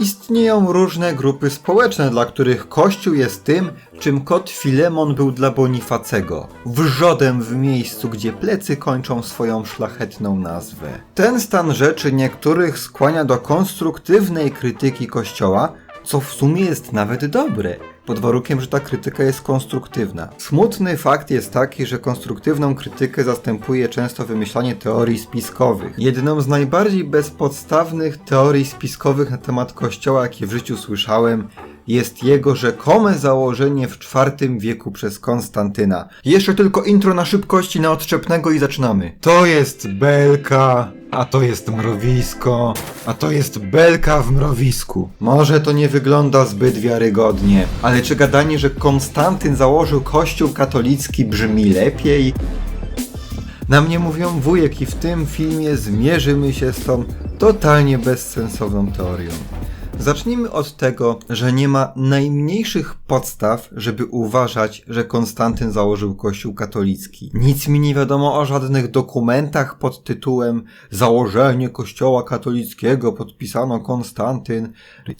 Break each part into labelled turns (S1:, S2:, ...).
S1: Istnieją różne grupy społeczne, dla których Kościół jest tym, czym kot Filemon był dla Bonifacego. Wrzodem w miejscu, gdzie plecy kończą swoją szlachetną nazwę. Ten stan rzeczy niektórych skłania do konstruktywnej krytyki Kościoła, co w sumie jest nawet dobre, pod warunkiem, że ta krytyka jest konstruktywna. Smutny fakt jest taki, że konstruktywną krytykę zastępuje często wymyślanie teorii spiskowych. Jedną z najbardziej bezpodstawnych teorii spiskowych na temat Kościoła, jakie w życiu słyszałem, jest jego rzekome założenie w IV wieku przez Konstantyna. Jeszcze tylko intro na szybkości na odczepnego i zaczynamy. To jest belka, a to jest mrowisko, a to jest belka w mrowisku. Może to nie wygląda zbyt wiarygodnie, ale czy gadanie, że Konstantyn założył kościół katolicki brzmi lepiej? Na mnie mówią wujek i w tym filmie zmierzymy się z tą totalnie bezsensowną teorią. Zacznijmy od tego, że nie ma najmniejszych podstaw, żeby uważać, że Konstantyn założył Kościół katolicki. Nic mi nie wiadomo o żadnych dokumentach pod tytułem Założenie Kościoła katolickiego podpisano Konstantyn.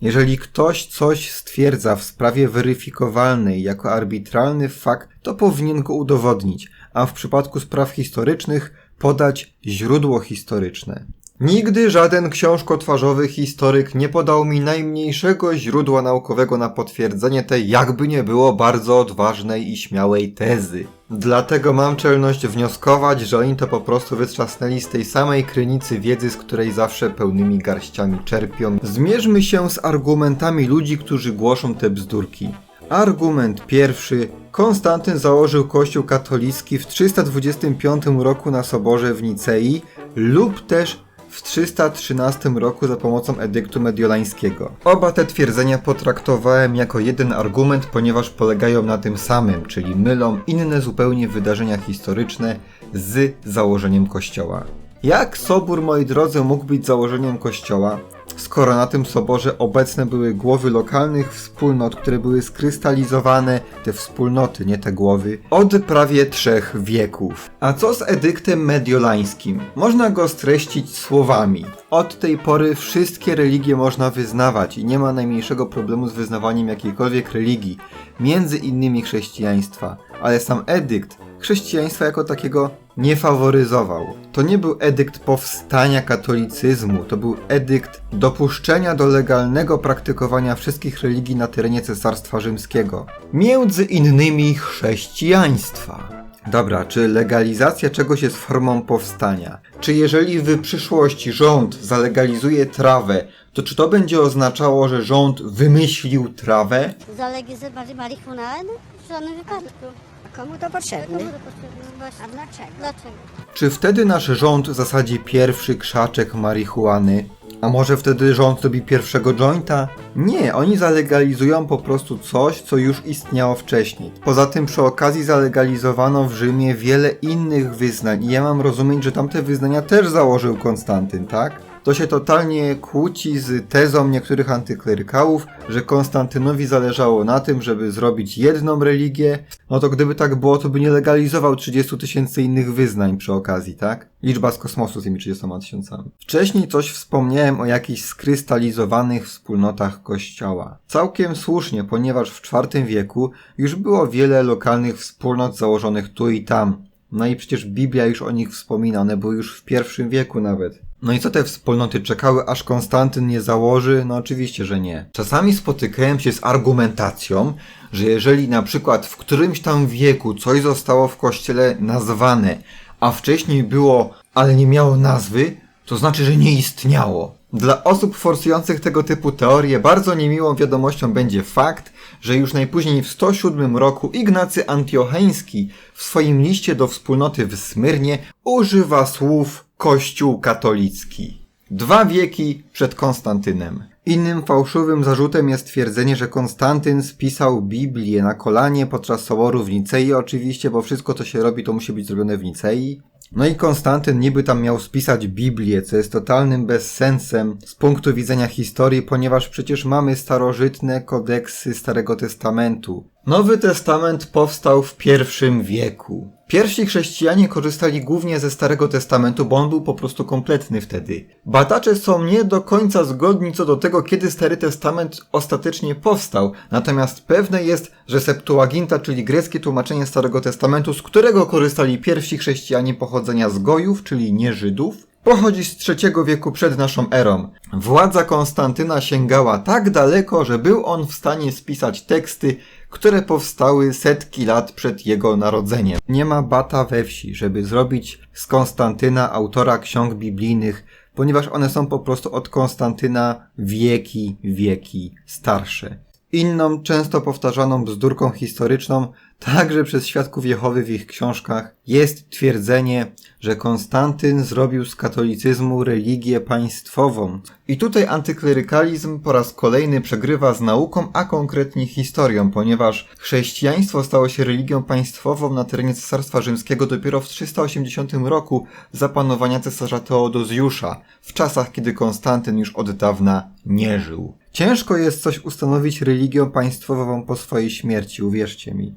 S1: Jeżeli ktoś coś stwierdza w sprawie weryfikowalnej jako arbitralny fakt, to powinien go udowodnić, a w przypadku spraw historycznych podać źródło historyczne. Nigdy żaden książkotwarzowy historyk nie podał mi najmniejszego źródła naukowego na potwierdzenie tej jakby nie było bardzo odważnej i śmiałej tezy. Dlatego mam czelność wnioskować, że oni to po prostu wytrzasnęli z tej samej krynicy wiedzy, z której zawsze pełnymi garściami czerpią. Zmierzmy się z argumentami ludzi, którzy głoszą te bzdurki. Argument pierwszy. Konstantyn założył kościół katolicki w 325 roku na soborze w Nicei lub też w 313 roku za pomocą edyktu mediolańskiego. Oba te twierdzenia potraktowałem jako jeden argument, ponieważ polegają na tym samym, czyli mylą inne zupełnie wydarzenia historyczne z założeniem kościoła. Jak sobór, moi drodzy, mógł być założeniem kościoła, skoro na tym soborze obecne były głowy lokalnych wspólnot, które były skrystalizowane, te wspólnoty, nie te głowy, od prawie trzech wieków. A co z edyktem mediolańskim? Można go streścić słowami. Od tej pory wszystkie religie można wyznawać i nie ma najmniejszego problemu z wyznawaniem jakiejkolwiek religii, między innymi chrześcijaństwa. Ale sam edykt chrześcijaństwa jako takiego nie faworyzował. To nie był edykt powstania katolicyzmu, to był edykt dopuszczenia do legalnego praktykowania wszystkich religii na terenie Cesarstwa Rzymskiego. Między innymi chrześcijaństwa. Dobra, czy legalizacja czegoś jest formą powstania? Czy jeżeli w przyszłości rząd zalegalizuje trawę, to czy to będzie oznaczało, że rząd wymyślił trawę?
S2: Zalegalizować marihuanę? W żadnym wypadku.
S3: Komu to potrzebne?
S2: Komu to potrzebne? No Właśnie.
S3: A dlaczego?
S2: Dlaczego?
S1: Czy wtedy nasz rząd zasadzi pierwszy krzaczek marihuany? A może wtedy rząd zrobi pierwszego jointa? Nie, oni zalegalizują po prostu coś, co już istniało wcześniej. Poza tym przy okazji zalegalizowano w Rzymie wiele innych wyznań i ja mam rozumieć, że tamte wyznania też założył Konstantyn, tak? To się totalnie kłóci z tezą niektórych antyklerykałów, że Konstantynowi zależało na tym, żeby zrobić jedną religię. No to gdyby tak było, to by nie legalizował 30 tysięcy innych wyznań przy okazji, tak? Liczba z kosmosu z tymi 30 tysiącami. Wcześniej coś wspomniałem o jakichś skrystalizowanych wspólnotach kościoła. Całkiem słusznie, ponieważ w IV wieku już było wiele lokalnych wspólnot założonych tu i tam. No i przecież Biblia już o nich wspomina, one były już w pierwszym wieku nawet. No i co te wspólnoty czekały, aż Konstantyn je założy? No oczywiście, że nie. Czasami spotykałem się z argumentacją, że jeżeli na przykład w którymś tam wieku coś zostało w kościele nazwane, a wcześniej było, ale nie miało nazwy, to znaczy, że nie istniało. Dla osób forsujących tego typu teorie bardzo niemiłą wiadomością będzie fakt, że już najpóźniej w 107 roku Ignacy Antiocheński w swoim liście do wspólnoty w Smyrnie używa słów Kościół katolicki. Dwa wieki przed Konstantynem. Innym fałszywym zarzutem jest twierdzenie, że Konstantyn spisał Biblię na kolanie podczas soboru w Nicei, oczywiście, bo wszystko co się robi to musi być zrobione w Nicei. No i Konstantyn niby tam miał spisać Biblię, co jest totalnym bezsensem z punktu widzenia historii, ponieważ przecież mamy starożytne kodeksy Starego Testamentu. Nowy Testament powstał w pierwszym wieku. Pierwsi chrześcijanie korzystali głównie ze Starego Testamentu, bo on był po prostu kompletny wtedy. Badacze są nie do końca zgodni co do tego, kiedy Stary Testament ostatecznie powstał, natomiast pewne jest, że Septuaginta, czyli greckie tłumaczenie Starego Testamentu, z którego korzystali pierwsi chrześcijanie pochodzenia z Gojów, czyli nie Żydów, pochodzi z III wieku przed naszą erą. Władza Konstantyna sięgała tak daleko, że był on w stanie spisać teksty, które powstały setki lat przed jego narodzeniem. Nie ma bata we wsi, żeby zrobić z Konstantyna autora ksiąg biblijnych, ponieważ one są po prostu od Konstantyna wieki, wieki starsze. Inną, często powtarzaną bzdurką historyczną, także przez świadków Jehowy w ich książkach, jest twierdzenie, że Konstantyn zrobił z katolicyzmu religię państwową. I tutaj antyklerykalizm po raz kolejny przegrywa z nauką, a konkretnie historią, ponieważ chrześcijaństwo stało się religią państwową na terenie Cesarstwa Rzymskiego dopiero w 380 roku za panowania cesarza Teodozjusza, w czasach kiedy Konstantyn już od dawna nie żył. Ciężko jest coś ustanowić religią państwową po swojej śmierci, uwierzcie mi.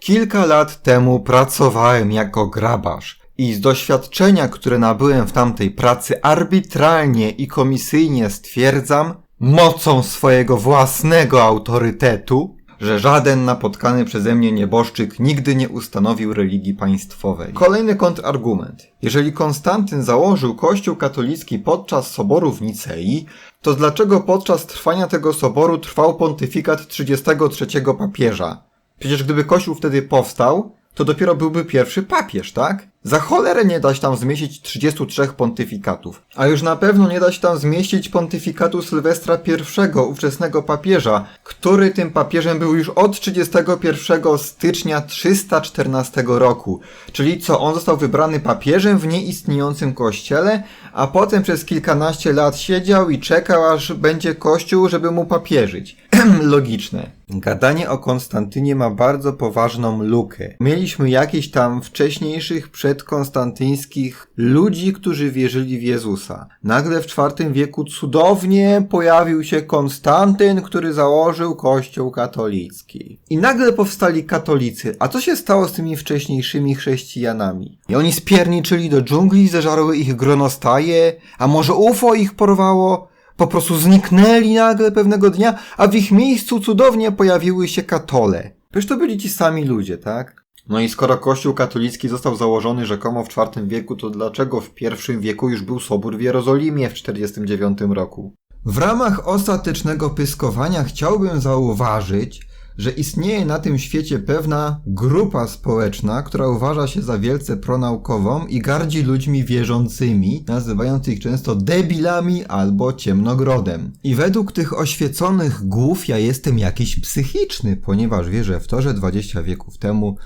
S1: Kilka lat temu pracowałem jako grabarz i z doświadczenia, które nabyłem w tamtej pracy, arbitralnie i komisyjnie stwierdzam, mocą swojego własnego autorytetu, że żaden napotkany przeze mnie nieboszczyk nigdy nie ustanowił religii państwowej. Kolejny kontrargument. Jeżeli Konstantyn założył kościół katolicki podczas soboru w Nicei, to dlaczego podczas trwania tego soboru trwał pontyfikat 33 papieża? Przecież gdyby kościół wtedy powstał, to dopiero byłby pierwszy papież, tak? Za cholerę nie da się tam zmieścić 33 pontyfikatów. A już na pewno nie da się tam zmieścić pontyfikatu Sylwestra I, ówczesnego papieża, który tym papieżem był już od 31 stycznia 314 roku. Czyli co, on został wybrany papieżem w nieistniejącym kościele, a potem przez kilkanaście lat siedział i czekał, aż będzie kościół, żeby mu papieżyć. Logiczne. Gadanie o Konstantynie ma bardzo poważną lukę. Mieliśmy jakichś tam wcześniejszych przedkonstantyńskich ludzi, którzy wierzyli w Jezusa. Nagle w IV wieku cudownie pojawił się Konstantyn, który założył kościół katolicki. I nagle powstali katolicy. A co się stało z tymi wcześniejszymi chrześcijanami? I oni spierniczyli do dżungli, zeżarły ich gronostaje, a może UFO ich porwało? Po prostu zniknęli nagle pewnego dnia, a w ich miejscu cudownie pojawiły się katole. Przecież to byli ci sami ludzie, tak? No i skoro Kościół katolicki został założony rzekomo w IV wieku, to dlaczego w I wieku już był sobór w Jerozolimie w 49 roku? W ramach ostatecznego pyskowania chciałbym zauważyć, że istnieje na tym świecie pewna grupa społeczna, która uważa się za wielce pronaukową i gardzi ludźmi wierzącymi, nazywając ich często debilami albo ciemnogrodem. I według tych oświeconych głów ja jestem jakiś psychiczny, ponieważ wierzę w to, że 20 wieków temu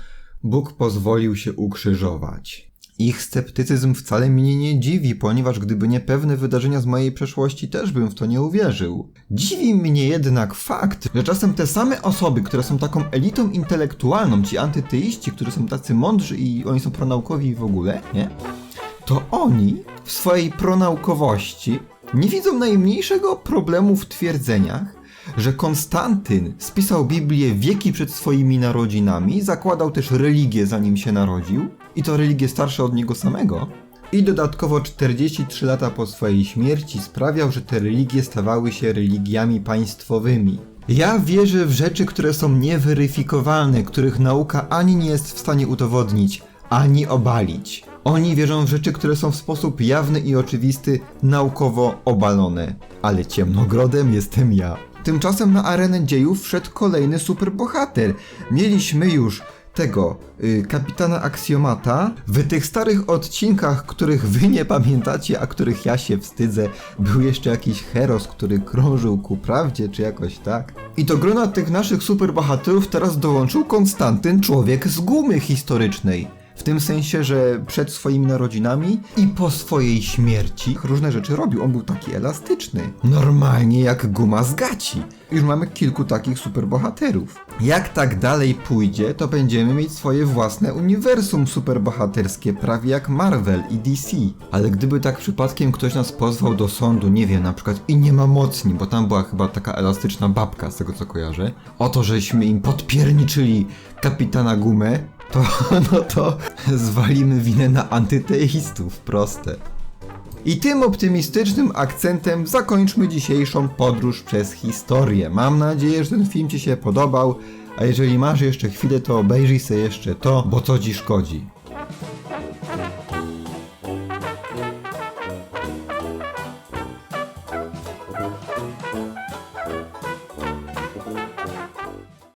S1: Bóg pozwolił się ukrzyżować. Ich sceptycyzm wcale mnie nie dziwi, ponieważ gdyby nie pewne wydarzenia z mojej przeszłości, też bym w to nie uwierzył. Dziwi mnie jednak fakt, że czasem te same osoby, które są taką elitą intelektualną, ci antyteiści, którzy są tacy mądrzy i oni są pronaukowi w ogóle, nie? To oni w swojej pronaukowości nie widzą najmniejszego problemu w twierdzeniach, że Konstantyn spisał Biblię wieki przed swoimi narodzinami, zakładał też religię zanim się narodził, i to religie starsze od niego samego, i dodatkowo 43 lata po swojej śmierci sprawiał, że te religie stawały się religiami państwowymi. Ja wierzę w rzeczy, które są nieweryfikowalne, których nauka ani nie jest w stanie udowodnić, ani obalić. Oni wierzą w rzeczy, które są w sposób jawny i oczywisty naukowo obalone. Ale ciemnogrodem jestem ja. Tymczasem na arenę dziejów wszedł kolejny superbohater. Mieliśmy już tego y, kapitana Aksjomata. W tych starych odcinkach, których wy nie pamiętacie, a których ja się wstydzę, był jeszcze jakiś heros, który krążył ku prawdzie, czy jakoś tak. I do grona tych naszych superbohaterów teraz dołączył Konstantyn, człowiek z gumy historycznej. W tym sensie, że przed swoimi narodzinami i po swojej śmierci różne rzeczy robił. On był taki elastyczny. Normalnie jak guma z gaci. Już mamy kilku takich superbohaterów. Jak tak dalej pójdzie, to będziemy mieć swoje własne uniwersum superbohaterskie, prawie jak Marvel i DC. Ale gdyby tak przypadkiem ktoś nas pozwał do sądu, nie wiem, na przykład i nie ma mocni, bo tam była chyba taka elastyczna babka, z tego co kojarzę, o to, żeśmy im podpierniczyli kapitana Gumę, to, no to zwalimy winę na antyteistów, proste. I tym optymistycznym akcentem zakończmy dzisiejszą podróż przez historię. Mam nadzieję, że ten film Ci się podobał, a jeżeli masz jeszcze chwilę, to obejrzyj sobie jeszcze to, bo co Ci szkodzi.